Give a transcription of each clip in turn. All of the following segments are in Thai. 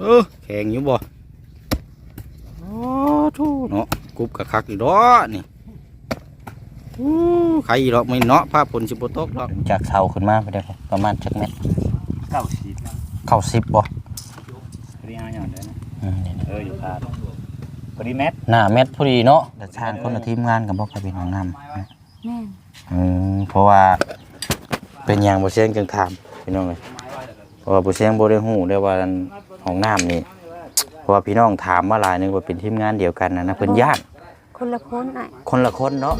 เออแข็งอยู่บ่โอ้ทูเนาะกรุบกะคักอยู่ดอนี่โอ้ใครอีดอกไม่เนาะผ้าฝนสิบ่ตกดอกจากเสาขึ้นมาไปได้บ่ประมาณจักเม็ดเก้าสิบนะเข้าสิบบ่พอดีห้าอย่างเดียวนะอืมนี่นะเอออยู่คาดพอดีแมทหน้าเม็ดพอดีเนาะแต่ทางคนละทีมงานกับบ่ค่อยเป็นของน้ำแม่นอืมเพราะว่าเป็นอย่างบ่เสียงจังถามพี่น้องเลยเพราะว่าบ่เสียงบ่ได้ฮู้ได้ว่า ห้องน้ำนี่เพราะว่าพี่น้องถามมาหลายนึงว่าเป็นทีมงานเดียวกันนะนะเพิ่นญาติคนละคนอะคนละคนเนาะ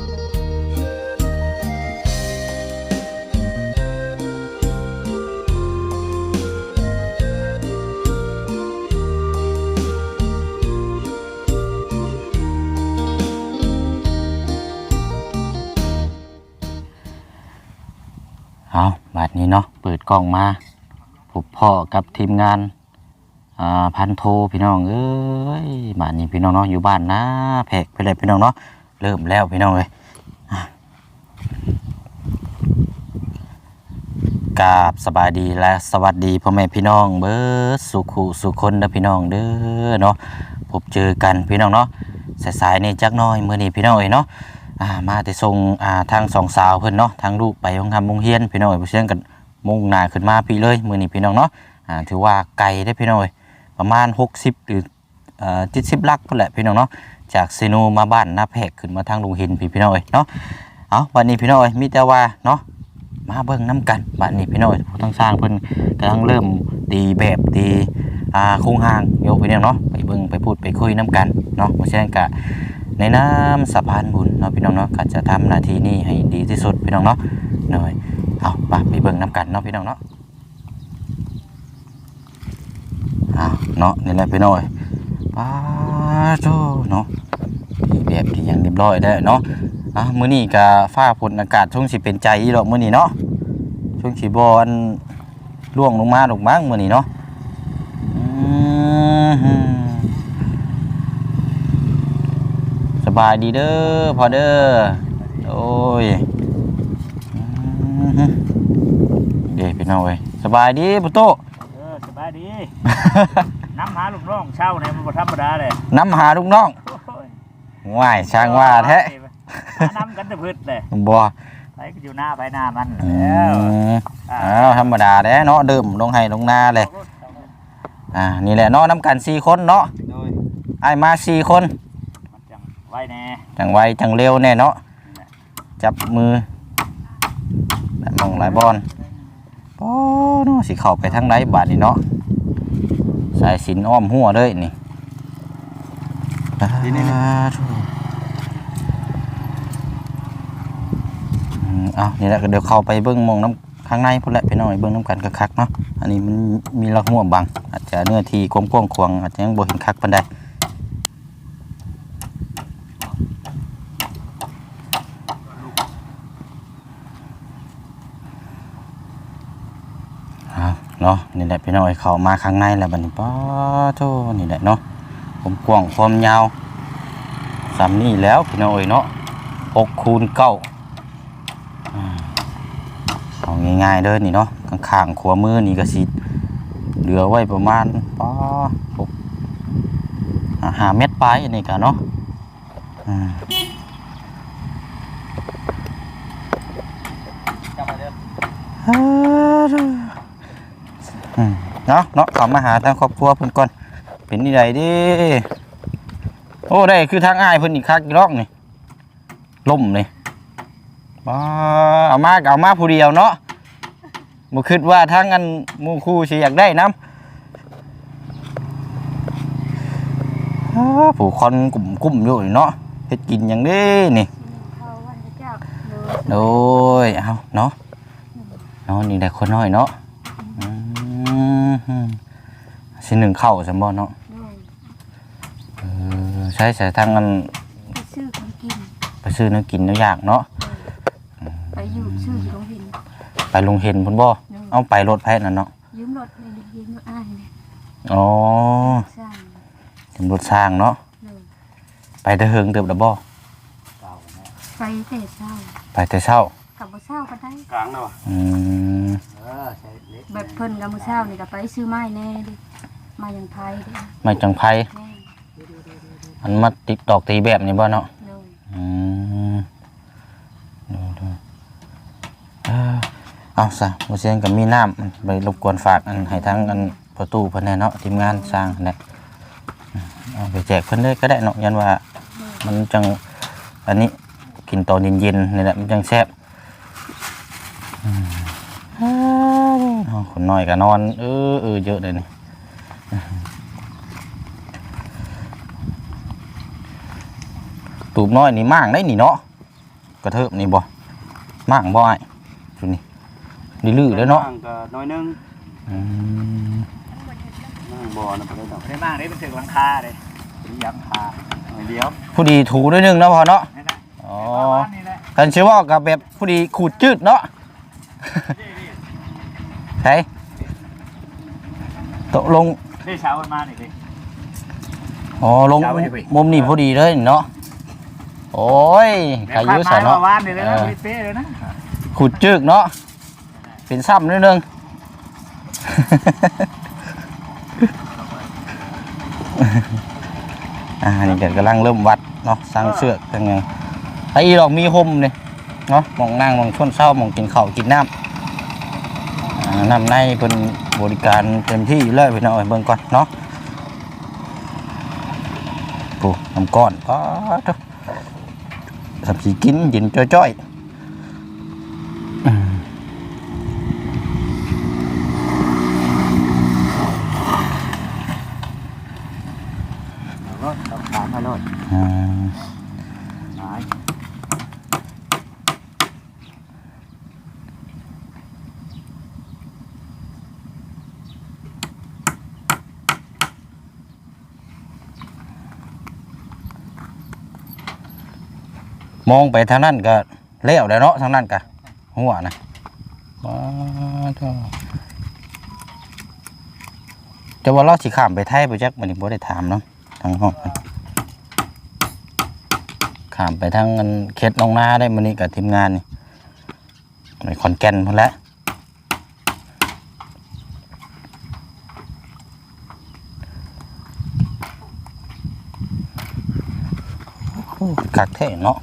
เอาบัดนี้เนาะ เปิดกล้องมาพบพ่อกับทีมงาน อ่าพันโทพี่น้องเอ้ยบ้านนี้พี่น้องเนาะอยู่บ้านนะแพกไปเลยพี่น้องเนาะเริ่มแล้วพี่น้องเลยกาบสบายดีและสวัสดีพ่อแม่พี่น้องเบิร์สุขุสุคนเด้อพี่น้องเด้อเนาะพบเจอกันพี่น้องเนาะสายๆนี่จักน้อยมื้อนี้พี่น้องเอ้ยเนาะอ่ามาแต่ส่งอ่าทางสองสาวเพิ่นเนาะทางลูกไปโรงทำโรงเรียนพี่น้องเอ้ยเสียงกันมุ่งหน้าขึ้นมาพี่เลยมื้อนี้พี่น้องเนาะอ่าถือว่าไกลได้พี่น้องเอ้ย ประมาณ 60 หรือเอ่อ70ลักพุ่นแหละพี่น้องเนาะจากเซโนมาบ้านนาแพกขึ้นมาทางลุงหินพี่พี่น้องเอ้ยเนาะเอาบัดนี้พี่น้องเอ้ยมีแต่ว่าเนาะมาเบิ่งนํกันบัดนี้พี่น้องเอ้ยผู้ทั้งสร้างเพิ่นกำลังเริ่มตีแบบตีอ่าคงหางโยพี่น้องเนาะไปเบิ่งไปพูดไปคุยนํกันเนาะบ่เสียงกะในน้ำสะพานบุญเนาะพี่น้องเนาะก็จะทำหน้าที่นี้ให้ดีที่สุดพี่น้องเนาะหน่อยเอาไปไปเบิ่งน้ำกันเนาะพี่น้องเนาะ เอาเนาะนี่แหละพี่น้อยป้าโจเนาะที่แบบที่ยังเรียบร้อยได้เนาะอะมื้อนี้ก็ฟ้าฝนอากาศช่วงสิเป็นใจอีดอกมื้อนี้เนาะช่วงสิบ่อันล่วงลงมาดอกมั้งมื้อนี้เนาะสบายดีเด้อพอเด้อโอ้ยเดี๋ยวพี่น้องเว้ยสบายดีปุโตเออสบายดี น้ำหาลูกน้องเช่าเนี่ยมันบ่ธรรมดาเลยน้ำหาลูกน้องโอ้ยว่ายช่างว่าแท้หาน้ำกันแต่พืชเลยบ่ไปก็อยู่หน้าไปหน้ามันอืแล้วมอ้าวธรรมดาแด้เนาะเดิมลงให้ลงนาเลยอ่านี่แหละเนาะน้ำกันสี่คนเนาะโดยไอ้ายมาสี่คนมันจังไว้แน่จังไวจังเร็วแน่เนาะจับมือแบบมองหลายบอลโอ้เนาะสิเข้าไปทางไหนบาดนี่เนาะสายสินอ้อมหัวเลยนี่อ่าโถ่อืมเอานี่แหละก็เดี๋ยวเข้าไปเบิ้งหมองน้ำข้างในพุ่นแหละไปหน่อยเบิ้งน้ำกันคักๆเนาะอันนี้มันมีละหัวบังอาจจะเนื้อทีกว้างๆควางอาจจะยังบ่เห็นคักปานใด เนาะนี่แหละพี่น้อยเขามาข้างในแล้วบัดนี้ป้าโธ่นี่แหละเนาะผมกว้างความยาวสามนี่แล้วพี่น้อยเนาะหกคูณเก้าเอาง่ายๆเด้อนี่เนาะข้างๆขวามือนี่ก็สิเหลือไว้ประมาณป้าหกอ่าห้าเมตรปลายนนี้กันเนาะอ่า เด้ออืมเนาะเนาะเขามาหาทางครอบครัวเพิ่นก่อน เป็นนี่ใดเดิโอ้ได้คือทางอ้ายเพิ่นอีกคักอีกรอกนี่ล่มนี่บ้าเอามาก็เอามาผู้เดียวเนาะบ่คิดว่าทางอันหมู่คู่สิอยากได้นํอ้าผู้คนกลุ่มกุ่มอยู่นี่เนาะเฮ็ดกินหยังเด้นี่เขาวันพระเจ้าโดยโดยเอาเนาะเนาะนี่ได้คนน้อยเนาะอืม สิหนึ่งเข้าสมบ่เนาะโดยเออใช้ใช้ทางกันไปซื้อของกิน ไปซื้อเนื้อกินเนื้อยากเนาะไปอยู่ซื้อของหินไปลุงเห็นพุ่นบ่เอาไปรถแพทย์นั่นเนาะยืมรถในยืมรถอ้ายเนี่ยอ๋อสร้างถึงรถสร้างเนาะโดยไปแต่เฮิงเติบแล้วบ่เก่าแน่ไปแต่เช้าไปแต่เช้า กับบ่เช้าก็ได้กลางเนาะอืมเออใช่เล็กแบบเพิ่นกับมื้อเช้านี่ก็ไปซื้อไม้แน่ดิมาอย่างไทยเด้อไม่จังไผแม่มันมาติดดอกตีแบบนี้บ่เนาะโดยอืมดูดูเอ้อเอาซะบ่เสียงก็มีน้ำมันไปรบกวนฝากอันให้ทั้งอันประตูเพิ่นแน่เนาะทีมงานสร้างนั่นแหละเอาไปแจกเพิ่นเลยก็ได้เนาะยันว่า มันจังอันนี้กินตอนเย็นๆนี่แหละมันจังแซ่บอืมเอา คนน้อยก็นอน เออเออเยอะเลยนี่ตูบน้อยนี่มั่างได้นี่เนาะกระเทิบนี่บ่มั่างบ่ไอ้ชุนี่นี่ลื้อแล้วเนาะก็น้อยหนึงอืมนั่งบ่อนะบ่ได้ดอกไม่ได้มากได้เป็นถึงหลังคาเลยถึงหลังคาน้อยเดียวผู้ดีถูด้วยหนึงเนาะพอเนาะนี่นะอ๋อประมาณนี้แหละกันเชื่อว่ากับแบบผู้ดีขูดจืดเนาะ ใช่ตกลงได้เช้ามันมาหน่อยดิ อ๋อลงเช้าไปดิพี่มุมนี้พอดีเลยเนาะ โอ้ยใครอยุ่แม่สะคาดหมายเนาะว่าวานนี่เลยนะเออเป๊ะๆเลยนะขูดจืดเนาะ เป็นซ้ำนิดนึงอ่านี่เดี๋ยวกำลังเริ่มวัดเนาะสร้างเสือกยังไงไอ้อีดอกมีห่มเนี่ย เนาะมองนั่งมองชนเศร้ามองกินข้าวกินน้ำน้ำในเป็นบริการเต็มที่อยู่เลยพี่น้องเบิ่งก่อนเนาะปูน้ำก้อนป้าดสับสีกินยินจ้อยๆอืม รถต้องถามมารถ อ่า หาย มองไปทางนั้นก็เลี้ยวแล้วเนาะทางนั้นก็หัวนะว้าเจ้าจะว่าเราสิข้ามไปไทยไปจักมันนี่บ่ได้ถามเนาะทางห้องข้ามไปทางอันเขตหนองนาได้มื้อนี้กับทีมงานนี่ไปขอนแก่นพุ่นและโอ้คักแท้เนาะ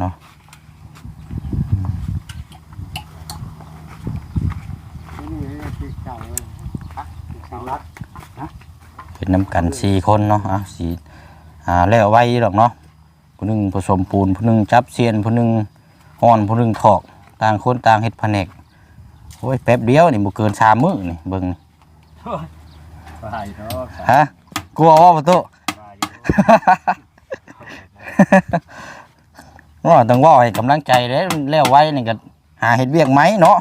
เนาะนี่ที่เก่าเลยอะสามรัดเป็นน้ำกันสี่คนเนาะอะสี่อ่าแล้วไว้ดอกเนาะผู้หนึงผสมปูนผู้หนึงจับเซียนผู้หนึงห้อนผู้หนึงถอกต่างคนต่างเฮ็ดแผนกโอ้ยแป๊บเดียวนี่บ่เกินสามมื้อนี่เบิ่งนี่ว่าอยู่เนาะฮะกลัวว่าประตู ว่าอยู่ว่าต้องเว่าให้กำลังใจเด้แล้วไว้นี่ก็หาเฮ็ดเวียกไหมเนาะ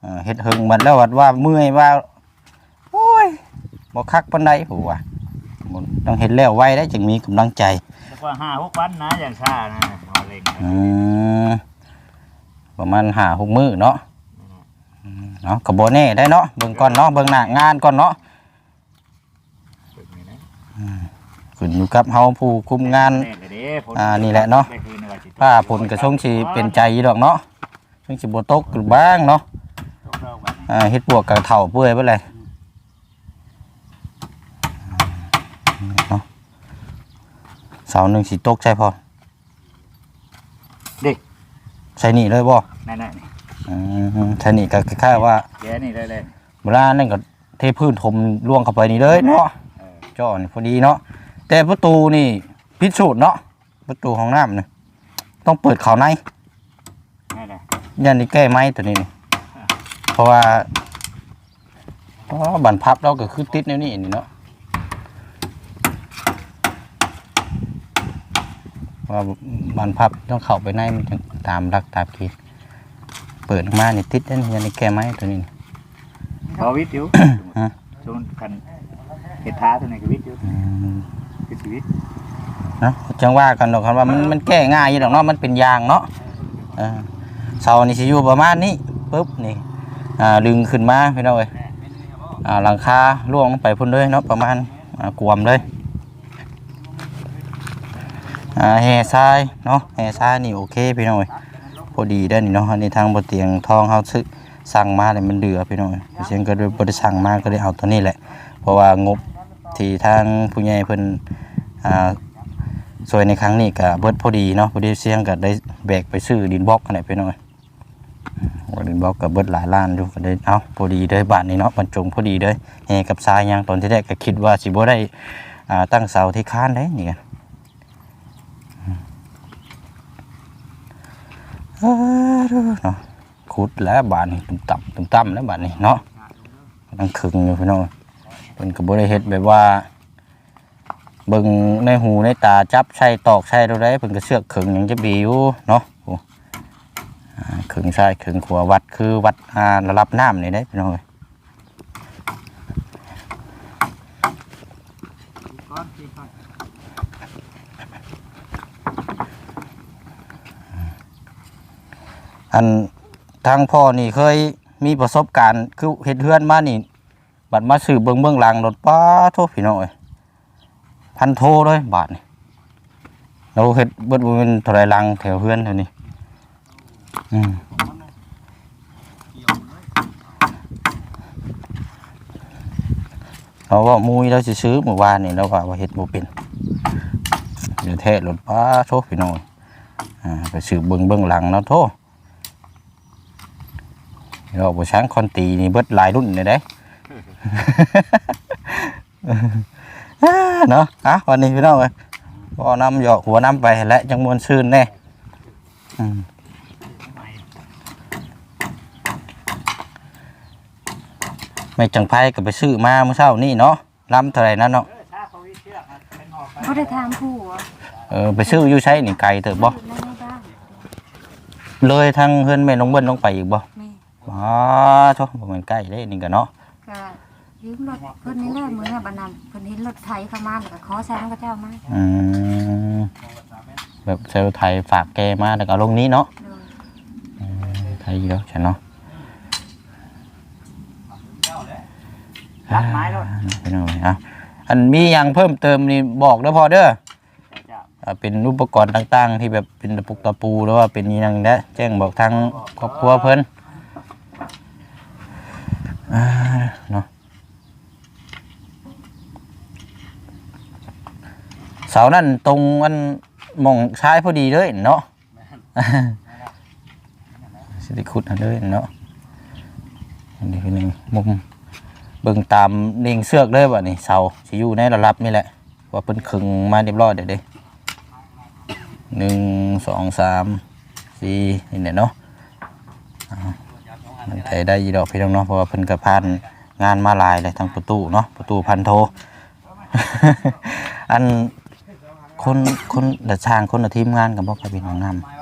เออเฮ็ดหึงมันแล้วว่าว่าเมื่อยว่าโอ้ยบ่คักปานใดผู้ว่าบ่ต้องเฮ็ดแล้วไว้ได้จึงมีกำลังใจสักว่าห้าหกวันนะอย่างชานะนอนเล่งนะอืมประมาณหาหกมื้อเนาะอืมเนาะก็บ่แน่ได้เนาะเบิ่งก่อนเนาะเบิ่งหน้างานก่อนเนาะฝึกนี่นะขึ้นอยู่กับเฮาผู้คุมงานแน่เลยเด้ผลอ่านี่แหละเนาะ ได้คืนในวันที่ป้าผลกระชงสิเป็นใจอยู่ดอกเนาะชงสิบ่ตกหรือบ้างเนาะตกรอบวันนี้อ่าเฮ็ดปวกกับเถ่าเปื่อยไปเลยเนาะเสาหนึ่งสิตกใช่พอเด็กใช่นี่เลยบ่นั่นน่ะนี่อืมใช่นี่ก็คล้ายๆว่าแกนี่เลยเลยเวลานั่นก็เทพื้นถมล่วงเข้าไปนี่เลยเนาะเออจ่อนี่พอดีเนาะแต่ประตูนี่พิสูจน์เนาะประตูห้องน้ำนี่ ต้องเปิดเขาในนั่นแหละยันนี่แก้ไม้ตัวนี้นี่เพราะว่าอ๋อบันพับเราก็คือติดแนวนี้นี่เนาะว่าบันพับต้องเข้าไปในมันจะตามรักตามเกีเปิดออกมานี่ติดนั่นยันนี่แก้ไม้ตัวนี้นี่ พอวิทย์อยู่ ฮะช่วงคันเห็ดท้าตัวไหนก็วิทย์อยู่อืชีวิตเนาะจังว่ากันดอกครับว่ามันมันแก้ง่ายอยู่ดอกเนาะมันเป็นยางเนาะเออเสานี่สิอยู่ประมาณนี้ปุ๊บนี่อ่าดึงขึ้นมาพี่น้องเอ้ยอ่าหลังคาล่วงลงไปพุ่นเลยเนาะประมาณอ่ากวมเลยอ่าแห่ทรายเนาะแห่ทรายนี่โอเคพี่น้องเอ้ยพอดีได้อนี่เนาะอันนี้ทางบ่เตียงทองเฮาซื้อสั่งมาเลยมันเดือพี่น้องเอ้ยเสียงก็เลยบ่ได้สั่งมาก็เลยเอาตัวนี้แหละ เพราะว่างบที่ทางผู้ใหญ่เพิ่นอ่า สวยในครั้งนี้ก็เบิร์ดพอดีเนาะพอดีเสียงก็ได้แบกไปซื้อดินบล็อกกันไหนไปหน่อยว่าดินบล็อกก็เบิร์ดหลายล้านอยู่ก็ได้เอาพอดีเลยบาทนี้เนาะบรรจงพอดีเลยแหกับทรายยางตอนที่แรกก็คิดว่าสิบ่ได้ตั้งเสาที่ค้านได้นี่กันเนาะขุดแล้วบาทนี้ตุ้มต่ำตุ้มต่ำแล้วบาทนี้เนาะตั้งขึงอยู่พี่น้องเป็นก็บ่ได้เฮ็ดแบบว่า เบิ่งในหูในตาจับใช่ตอกใช่เราได้เพิ่นก็เชือกขึงยังจะบีอยู่เนาะขึงใช่ขึงขัววัดคือวัดอ่าระดับน้ำนี่ได้พี่น้องเอ้ยก้อนที่ก้อนอันทางพ่อนี่เคยมีประสบการณ์คือเฮ็ดเฮือนมานี่ บัดมาสืบเบิ่งเบื้องหลังรถป้าโทษพี่น้องเอ้ย พันโทเลยบาทนี่เราเฮ็ดเบิดบ่แม่นเท่าไรลังแถวเฮือนเท่านี้อืมเราว่ามุ้ยเราสิซื้อเมื่อวานนี่เราว่าว่าเฮ็ดบ่เป็นเดี๋ยวเทศรถป้าโทษพี่น้องอ่าไปสืบเบิ่งเบิ่งหลังเนาะโทษเราบ่ช้างคอนตีนี่เบิดลายรุ่นเลยเด้ เนาะอะวันนี้พี่น้องเอ้ยบ่นำหยอกหัวน้ำไปและจังมวนชื่นแน่อืมไม่จังไผก็ไปซื้อมาเมื่อเช้านี่เนาะลำเท่าไหร่นั่นเนาะเออถ้าเขาวิเชือกอะเป็นออกไปเขาได้ถามผัวเออไปซื้ออยู่ใช้นี่ไกลเถอะบ่อยู่ในบ้านเลยทางเฮือนแม่น้องเบิ้ลลงไปอีกบ่แม่อ๋อโทษบ่แม่นใกล้เด้นี่ก็เนาะก็ ยืมรถเพิ่นนี่แหละมือนะบัดนั้นเพิ่นเห็นรถไถเข้ามาแล้วก็ขอใช้ของเขาเจ้ามาอืมแบบเซลล์ไทยฝากแกมาแล้วก็เอาลงนี้เนาะโดยไทยเยอะใช่เนาะตัดไม้แล้วพี่น้องอะอันมีอย่างเพิ่มเติมนี่บอกเด้อพอเด้อเจ้าอ่าเป็นอุปกรณ์ต่างๆ ที่แบบเป็นตะปุกตะปูหรือว่าเป็นอีหยังได้แจ้งบอกทางครอบครัวเพิ่นอ่าเนาะ เสานั่นตรงอันหมองซ้ายพอดีเลยเนาะสิได้ขุดอันเลยเนาะอันนี้คือหนึ่งมุมเบิ่งตามเนียงเสือกเลยบ่นี่เสาสิอยู่ในระดับนี่แหละว่าเพิ่นขึงมาเรียบร้อยเดี๋ยวเด้หนึ่งสองสามสี่นี่เนี่ยเนาะอ่ามันใจได้ยีดอกพี่น้องเนาะเพราะว่าเพิ่นกระพานงานมาหลายเลยทั้งประตูเนาะประตูพันโท อัน คนคนเดช่างคนละทีมงานกับบอกกับพี่น้องนำ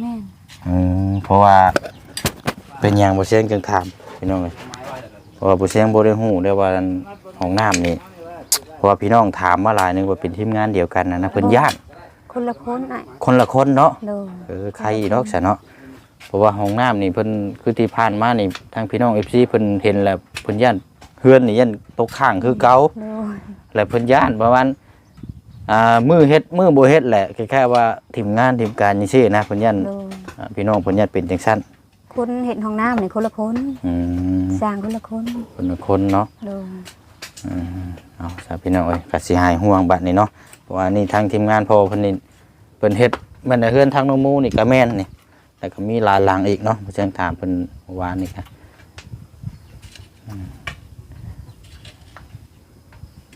แม่นอืมเพราะว่าเป็นอย่างบ่เสียงจังถามพี่น้องเลยเพราะว่าบ่เสียงบ่ได้ฮู้ได้ว่าห้องน้ำนี่เพราะว่าพี่น้องถามมาหลายนึงว่าเป็นทีมงานเดียวกันนะนะเพิ่นย่านคนละคนน่ะคนละคนเนาะ โดยเออใครอีดอกซะเนาะเพราะว่าห้องน้ำนี่เพิ่นคือที่ผ่านมานี่ทางพี่น้อง FC เพิ่นเห็นแล้วเพิ่นย่านเฮือนนี่ย่านตกข้างคือเก่าโดยแล้วเพิ่นย่านประมาณ อ่ามือเฮ็ดมือบ่เฮ็ดแหละแค่ๆว่าทีมงานทีมการจังซี่นะเพิ่นย่านโดยอ่าพี่น้องเพิ่นย่านเป็นจังซั่นคนเห็นห้องน้ำนี่คนละคนอืมสร้างคนละคนคนละคนเนาะ โดยอืมเอาซะพี่น้องเอ้ยก็สิหายห่วงบัดนี้เนาะเพราะว่านี่ทางทีมงานพอเพิ่นนี่เพิ่นเฮ็ดแม่นแต่เฮือนทางน้องหมูนี่ก็แม่นนี่แล้วก็มีหลายหลังอีกเนาะเพราะฉะนั้นถามเพิ่นเมื่อวานนี่ค่ะอืม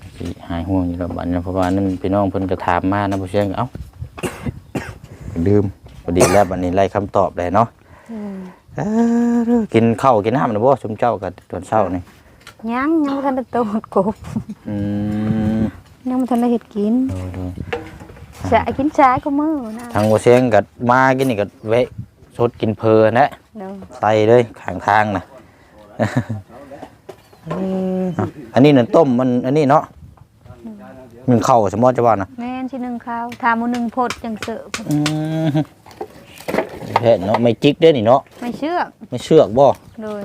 สิ หายห่วงอยู่แล้วบัดนี้เพราะว่านั่นพี่น้องเพิ่นก็ถามมานะเพราะฉะนั้นเอ้าลืมพอดีแล้วบัดนี้ไล่คำตอบได้เนาะโดยเอ้อเด้อกินข้าวกินน้ำนะบ่ชุมเจ้ากับตอนเช้านี่ยังยังบ่ทันได้โตดกบอืมยังบ่ทันได้เฮ็ดกินดูดูสะกินสายก็มื้อนะทางโมเสียงกับมากินนี่ก็แวะสดกินเพลนะโดยใส่เลยข้างทางนะอันนี้นั่นต้มมันอันนี้เนาะ หนึ่งเข้าสมมติจะว่านะแม่นสิหนึ่งข้าวทาหมูหนึ่งพดจังเสิร์ฟอืมเห็นเนาะไม่จิกเด้อนี่เนาะไม่เชื่อกไม่เชือกบ่โดย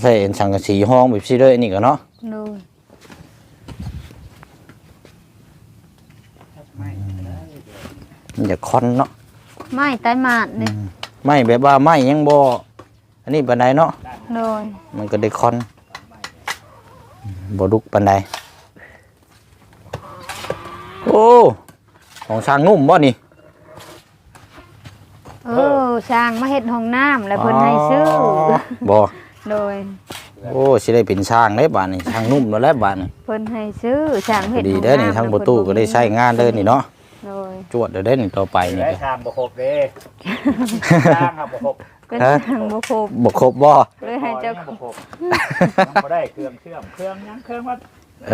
ใส่เอ็นสังกะสีห้องแบบซี่เด้อนี่ก็เนาะโดยมันจะคอนเนาะไม่ไต้หมาดนี่ไม่แบบว่าไม่ยังบ่อันนี้ปานใดเนาะโดยมันก็ได้คอน บ่ดุกปานใดโอ้ของช้างนุ่มบ่นี่เออช่างมาเฮ็ดห้องน้ำแล้วเพิ่นให้ซื้อบ่โดย โอ้สิได้เป็นช้างได้บาดนี่ช้างนุ่มแล้วแหละบาดนี่เพิ่นให้ซื้อช่างเฮ็ดดีห้องเด้อนี่น้ำทั้งประตูก็ได้ใช้งานเด้อนี่เนาะโดยจวดเด้อเด้อนี่ต่อไปนี่ได้ก็ ทางบ่ครบเด้ ทางครับบ่ครบ เป็นฮะช่างบ่ครบบ่ครบบ่เลยให้เจ้าบ่ครบยังบ่ได้เครื่องเชื่อมเครื่องยังเครื่องว่าเอ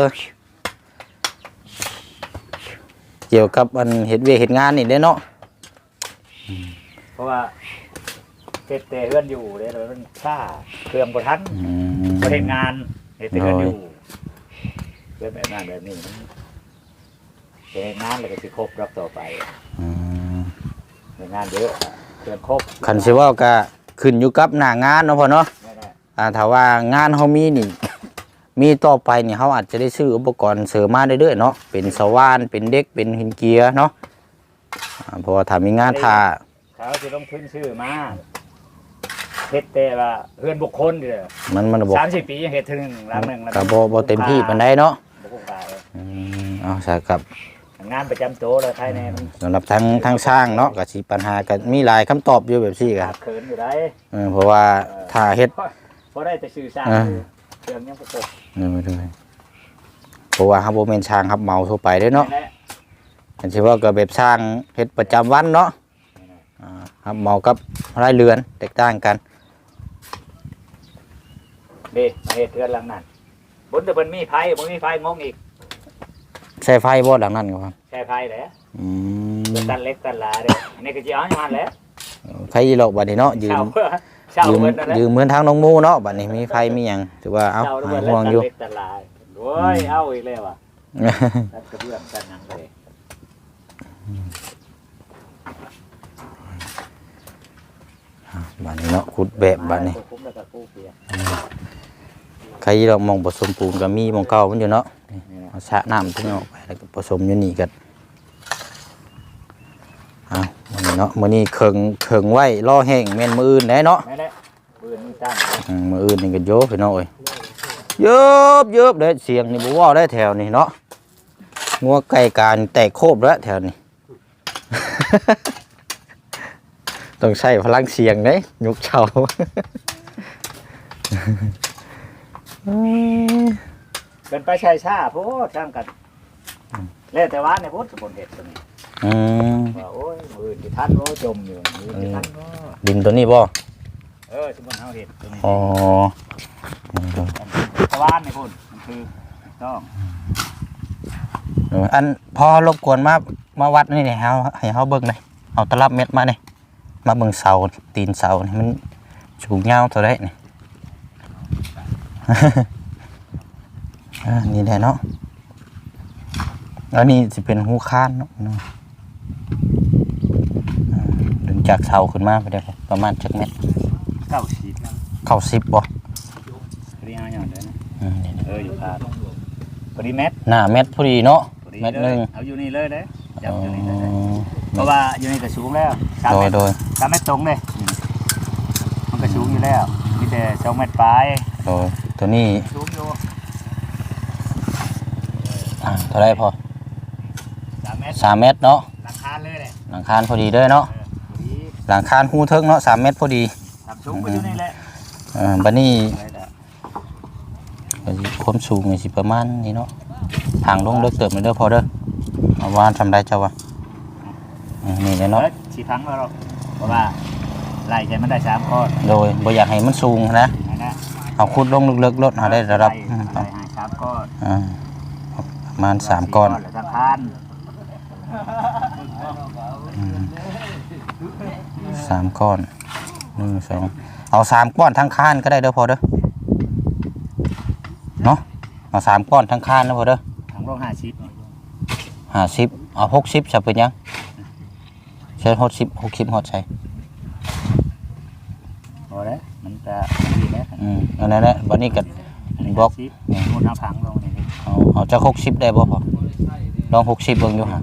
อ เกี่ยวกับอันเฮ็ดเวยกเฮ็ดงานนี่เด้อเนาะเพราะว่าเฮ็ดแต่เฮือนอยู่เด้แล้วมันซ่าเครื่องบ่ทันอืม บ่เฮ็ดงานเฮ็ดแต่เฮือนอยู่เฮ็ดแบบนั้นแบบนี้มันเฮ็ดงานแล้วก็สิครบรอบต่อไปอืม เฮ็ดงานเยอะ เครื่องครบคันสิเว้าก็ขึ้นอยู่กับหน้างานเนาะพ่อเนาะแน่อ่าถ้าว่างานเฮามีนี่ มีต่อไปนี่เฮาอาจจะได้ซื้ออุปกรณ์เสริมมาเรื่อยๆเนาะเป็นสว่านเป็นเด็กเป็นหินเกียร์เนาะอ่าเพราะว่าถ้ามีงานท่าๆเขาสิลงทุนซื้อมาเฮ็ดแต่ว่าเฮือนบุคคลเด้อมันมันบ่30ปียังเฮ็ดเถึงหลังหนึงแล้วก็บ่บ่เต็มที่ปานใดเนาะบ่คุ้มค่าเลยอืมเอาซะครับ งานประจำโตวเลยภายในมันสำหรับทางทางสร้างเนาะก็สิปัญหาก็มีหลายคำตอบอยู่แบบซี่คขารับดเขินอยู่ได้เออเพราะว่าถ้าเฮ็ด เพราะได้แต่สื่อสารอ่าเครื่องยังประกบเออด้วยเพราะว่าเฮาบ่แม่นช่างครับเหมาทั่วไปเด้อเนาะแหละอันที่ว่าก็แบบสร้างเฮ็ดประจำวันเนาะอ่าครับเหมากับรายเรือนแตกต่างกัน เด้มาเฮ็ดเทือนหลังนั้นบนแต่เพิ่นมีไฟบ่มีไฟงงอีก ใช้ไฟบ่หลังนั้นครับใช้ไฟแหละอืมเพิ่นตันเล็กตันหลาเด้อันนี้ก็สิเอาให้มันแหละไฟหลอกบัดนี้เนาะยืเช่ามเช่ายืมเพิ่นนั่นแหละยืมเหมือนทางน้องหมูเนาะบัดนี้มีไฟมีหยังถือว่าเอาเช่าแล้วหาเพิ่นห่วงตันอยู่ เล็กตันหลาโอ้ยเอาอีกแล้วอะตัดกระเบื้องตันหยังเลยบัดนี้เนาะขุดแบบบัดนี้ คุ้มแล้วก็กู้เปีย ใครเรามองผสมปูนก็มีหมองเก่ามันอยู่เนาะนี่นะ เอาชะน้ำทิ้งออกไปแล้วก็ผสมอยู่นี่กันเอาวันนี้เนาะมื้อนี้เคิงเคิงไว้รอแห้งแม่นมื้ออื่นได้เนาะแม่นแหละปืนมีตั้งอืมมื้ออื่นนี่ก็โยบพี่น้องเอ้ยเยบเยบเด้อเสียงนี่บ่เว้าได้แถวนี้เนาะงัวไก่การแตกโคบแล้วแถวนี้ ต้องใช้พลังเสียงเด้ยุกเช้า เป็นไปใช้ชาโพดทำกันแล้วแต่ว่าในพุทธสมบูรณ์เด็ดตัวนี้อืมว่าโอ้ยมือที่ทันโอ้จมอยู่มือที่ทันโอ้ดินตัวนี้บ่เออสมบูรณ์เฮาเห็ดตัวนี้อ๋อเพราะว่าในพุทธมันคือต้องเอออันพอรบกวนมามาวัดนี่เนี่ยเฮาให้เฮาเบิ่งเลยเอาตลับเม็ดมานี่มาเบิ่งเสาตีนเสานี่มันสูงยาวเท่าไดนี่ อ่านี่แหละเนาะแล้วนี่สิเป็นหูค้านเนาะเนาะอ่าดึงจากเสาขึ้นมาไปได้ประมาณจักเม็ดเก้าชีดนะเข้าสิบบ่พอดีห้าอย่างเดียวนะอืมนี่เอออยู่คาดพอดีเม็ดๆหน้าเม็ดพอดีเนาะพอดีเม็ดเลหนึยงเอาอยู่นี่เลยเด้จับอ๋ออยู่นี่เลยเพราะว่าอยู่นี่ก็สูงแล้วสามโดเมยตรโดยสามเมตรตรงเลยมันก็สูงอยู่แล้วมีแต่สองเมตรปลายโดยตัวนี้สูงอยู่ อ่าเท่าไรพอสามเมตรสามเมตรเนาะหลังคาเลยแหละหลังคานพอดีเด้อเนาะเออพอดีหลังคานหูเทิงเนาะสามเมตรพอดีทำสูงก็อยู่นี่แหละเออบัดนี้เลยแหละก็สิความสูงนี่สิประมาณนี้เนาะทางลงเลิกเติบเลยเด้อพอเด้อเอาว่าทำได้เจ้าวะอืมนี่แหละเนาะเนาะสีพังแล้วหรอกเพราะว่าไล่ใจมันได้สามก้อนโดยบ่อยากให้มันสูงนะนะนะเอาขุดลงลึกๆลดเอาได้ระดับไล่อืมไล่หาสามก้อนอ่า ประมาณสามก้อนหรือทางคานสามก้อนหนึ่งสองเอาสามก้อนทั้งคานก็ได้เด้อพอเด้อเอาสามก้อนทั้งคานนะพอเด้อทางโลกห้าชิปนี่ห้าสิบเอาหกสิบจะเป็นยังใช้หกสิบหกสิบหดใช้พอแล้วมันจะดีแล้วอืมอันนั้นแหละวันนี้ก็บล็อกชิปมุดเอาพังลงนี่ เอาเอาจะหกสิบได้บ่พอลองหกสิบเบิ่งอยู่ฮะ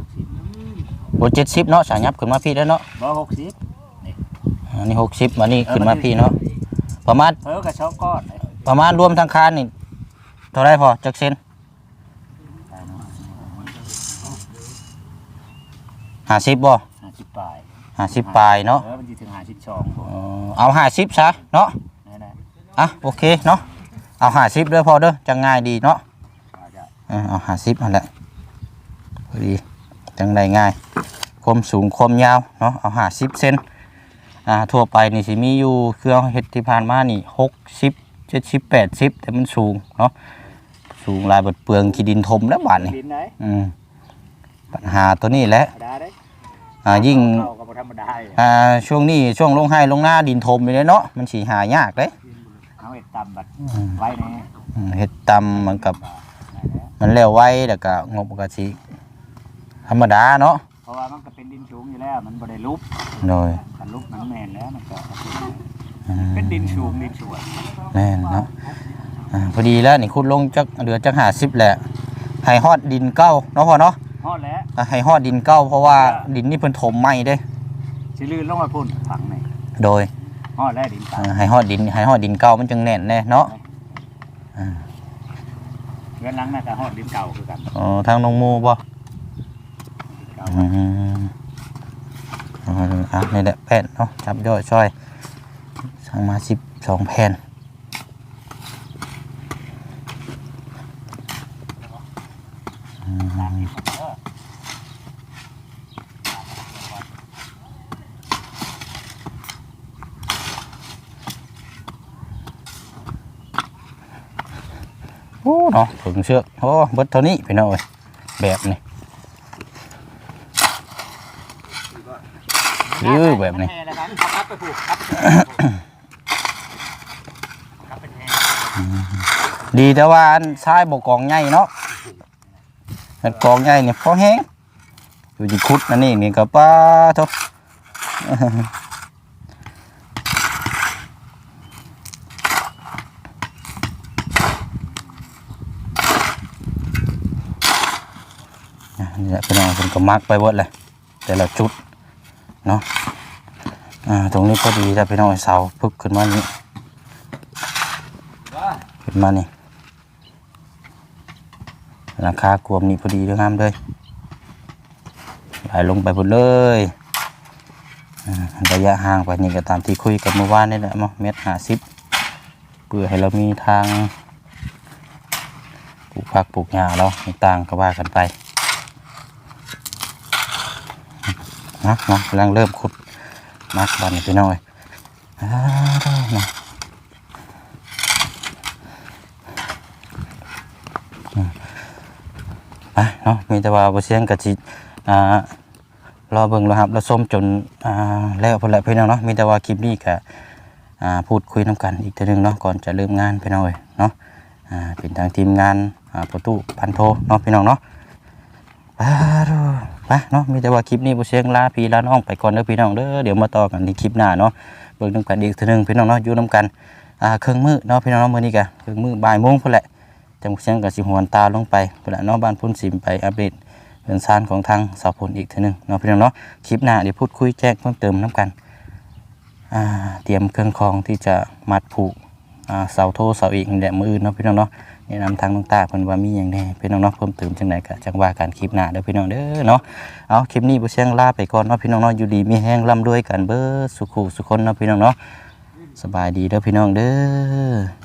บนเจ็ดสิบเนาะสายับขึ้นมาพี่แล้วเนาะบ่หกสิบอันนี้หกสิบวันนี้ขึ้นมาพี่เนาะประมาณเพิ่กระชอบก้อนเลยประมาณรวมทั้งคานนี่เท่าไรพอจักเซนห้าสิบบ่ห้าสิบปลายห้าสิบปลายเนาะเออมันจะถึงห้าสิบสองบ่เออเอาห้าสิบซะเนาะนั่นแหละอะโอเคเนาะเอาห้าสิบเด้อพอเด้อจังง่ายดีเนาะว่าจะ เออเอาห้าสิบนั่นแหละพอดีจังได้ง่ายความสูงความยาวเนาะเอาห้าสิบเซนอ่าทั่วไปนี่สิมีอยู่เครื่องเฮ็ดที่ผ่านมานี่หกสิบเจ็ดสิบแปดสิบแต่มันสูงเนาะสูงหลายเบดเปลืองขี้ดินทมแล้วบาดนี่ดินไหนอืมปัญหาตัวนี้แหละธรรมดาเด้อ่ายิ่งเข้ากับบ่ธรรมดาอยู่อ่าช่วงนี้ช่วงลงให้ลงหน้าดินทมไปเลยเนาะมันสีหายากเลยเอาเห็ดตำบัดไว้แน่อืมเฮ็ดตำมันกับนั่นแหละ มันแล้วไว้แล้วก็งบก็สิธรรมดาเนาะเพราะว่ามันก็เป็นดินสูงอยู่แล้วมันบ่ได้ลุบโดยถ้าลุบมันแม่นแล้วมันก็อืมเป็นดินสูงดินสวยแน่นเนาะอ่าพอดีแล้วนี่ขุดลงจักเหลือจัก50แหละให้ฮอดดินเก้าเนาะพอเนาะฮอดแล้วอ่าให้ฮอดดินเก้าเพราะว่าดินนี่เพิ่นถมใหม่เด้ สิลื่นลงมาพุ่นฝังนี่โดย ฮอดแล้วดินตาอ่าให้ฮอดดินให้ฮอดดินเก้ามันจึงแน่นแน่เนาะอ่า เรือนหลังน่าจะฮอดดินเก่าคือกันอ๋อทางน้องโมบ่เก่าอืมเอาอะนี่แหละแผ่นเนาะจับย่อยช่อยสั่งมาสิบสองแผ่นอืม โอ้เนาะถึงเชือกโอ้เบิดเท่านี้พี่น้องเอ้ยแบบนี้ยื้อแบบนี้ดีแต่ว่าอันชายบกกองใหญ่เนาะอันกองใหญ่เนี่ยพอแห้งอยู่ที่คุดนั่นนี่นี่ก็ป้าทบ แหละพี่น้องผมก็มักไปเบิดเลยแต่ละจุดเนาะอ่าตรงนี้พอดีแต่พี่น้องเสาพึกขึ้นมานี่ขึ้นมานี่ราคากวมนี่พอดีเรื่องามเลยไหลลงไปหมดเลยระยะห่างไปนี่ก็ตามที่คุยกันเมื่อวานนี่แหละมั้งเมตรห้าสิบเพื่อให้เรามีทางปลูกผักปลูกหญ้าเราต่างก็ว่ากันไป นะเนาะกำลังเริ่มขุดมักบันไปหน่อยอ่าได้เนะอืมไปเนาะมีแต่ว่าบเสียงกะจิอ่ารอเบิ่งรอครับแล้วส้มจนอ่าแล้วพุ่นแหละพี่น้องเนาะมีแต่ว่าคลิปนี้ก็อ่าพูดคุยน้ำกันอีกทีหนึงเนาะก่อนจะเริ่มงานพี่น้องเอ้ยเนาะอ่าเป็นทางทีมงานอ่าประตูพันโทเนาะพี่น้องเนาะ ไปดูไปเนาะมีแต่ว่าคลิปนี้ผู้เชียงลาพี่ลาน้องไปก่อนเด้อพี่น้องเด้อเดี๋ยวมาต่อกันในคลิปหน้าเนาะเบิ่งนำกันอีกทีหนึงพี่น้องเนาะอยู่นำกันอ่าเครื่องมือเนาะพี่น้องเนาะมื้อนี้ก็เครื่องมือบ่ายโมงพุ่นแหละจังเชียงก็สิหวนตาลงไปพุ่นแหละเนาะบ้านพุ่นสิมไปอัปเดตเรื่องซานของทางสาวพลอีกทีหนึงเนาะพี่น้องเนาะคลิปหน้าเดี๋ยวพูดคุยแจ้งเพิ่มเติมนํกันอ่าเตรียมเครื่องคองที่จะมัดผูกอ่าเสาโทเสาอีกแหละมื้ออื่นเนาะพี่น้องเนาะแนะนำทางน้องตาเพิ่นว่ามีอย่างแน่พี่น้องเนาะเพิ่มเติมจังไดก็จังว่าการคลิปหน้าเด้อพี่น้องเด้อเนาะเอาคลิปนี้บ่เสียงลาไปก่อนเนาะพี่น้องเนาะอยู่ดีมีแห้งร่ำรวยกันเบิดสุขุสุขคนเนาะพี่น้องเนาะสบายดีเด้อพี่น้องเด้อ